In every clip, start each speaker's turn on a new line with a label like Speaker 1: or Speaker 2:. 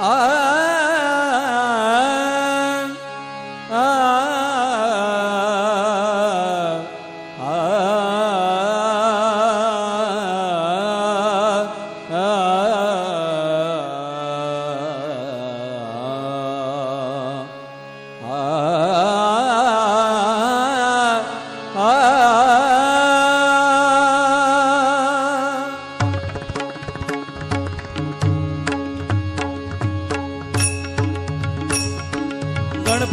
Speaker 1: ஆ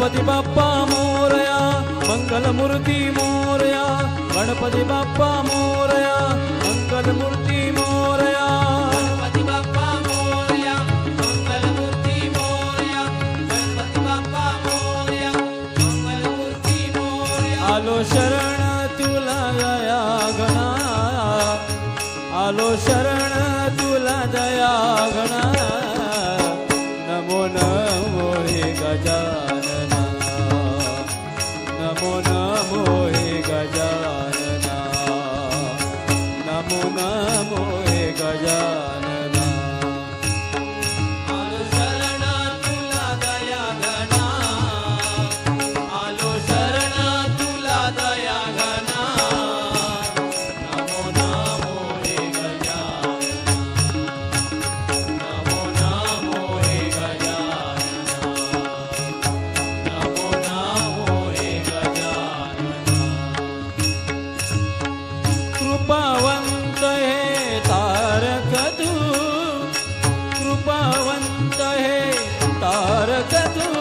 Speaker 1: गणपती बाप्पा मोरया मंगलमूर्ती मोरया गणपती बाप्पा मोरया मंगलमूर्ती मोरया.
Speaker 2: गणपती बाप्पा मोरया मंगलमूर्ती मोरया गणपती बाप्पा मोरया मंगलमूर्ती मोरया.
Speaker 1: आलो शरण तुला दया गणा आलो शरण तुला दया गणा. नमो नमो हे गजानना नमो नमो तारक तू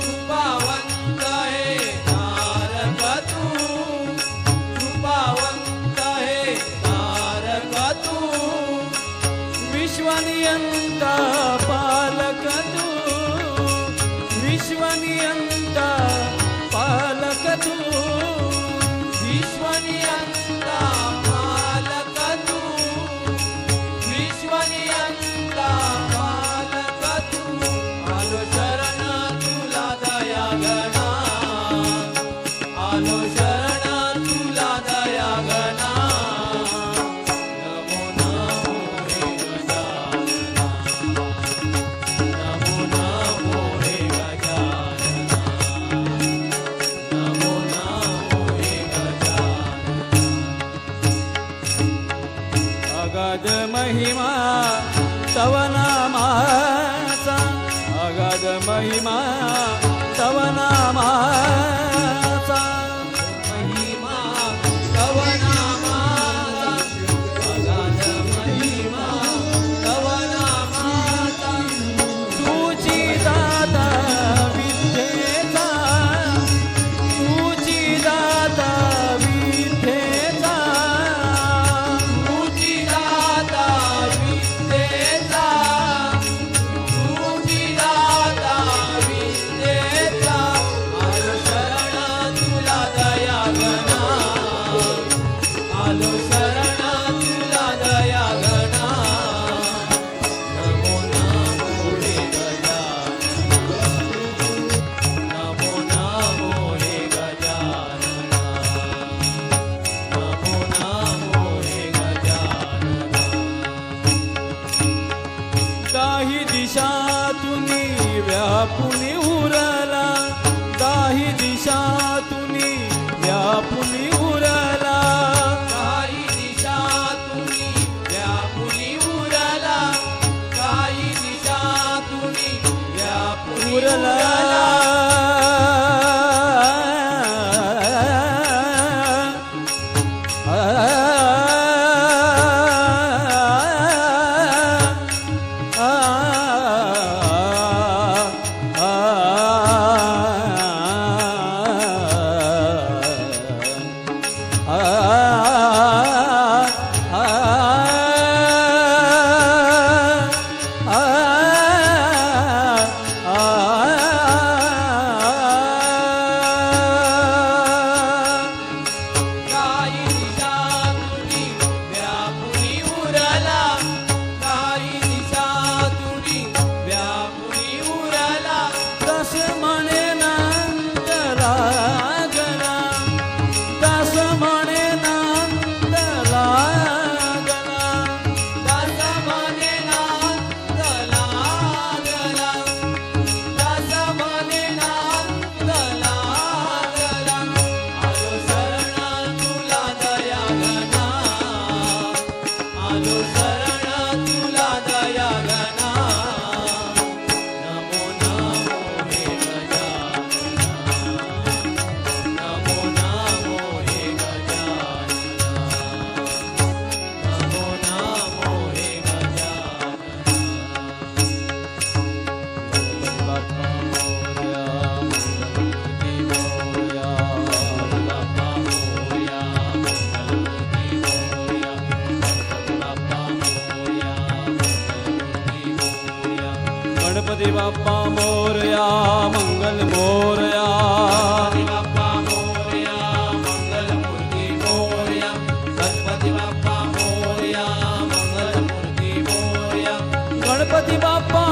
Speaker 1: कृपावंत हे तारक तू.
Speaker 2: कृपावंत हे तारक तू.
Speaker 1: विश्वनियंता
Speaker 2: पा
Speaker 1: अगाध महिमा तव नामाचा अगाध महिमा तव दिशातून व्यापून उरला दाही दिशातून व्यापून उरला.
Speaker 2: काही दिशा तुम्ही व्यापुनी उरला काही दिशा तुम्ही व्यापुनी
Speaker 1: उरला. गणपती बाप्पा मोरया मंगल मोरया.
Speaker 2: गणपती बाप्पा मोरया मंगलमूर्ती मोरया. गणपती बाप्पा मोरया मंगलमूर्ती मोरया.
Speaker 1: गणपती बाप्पा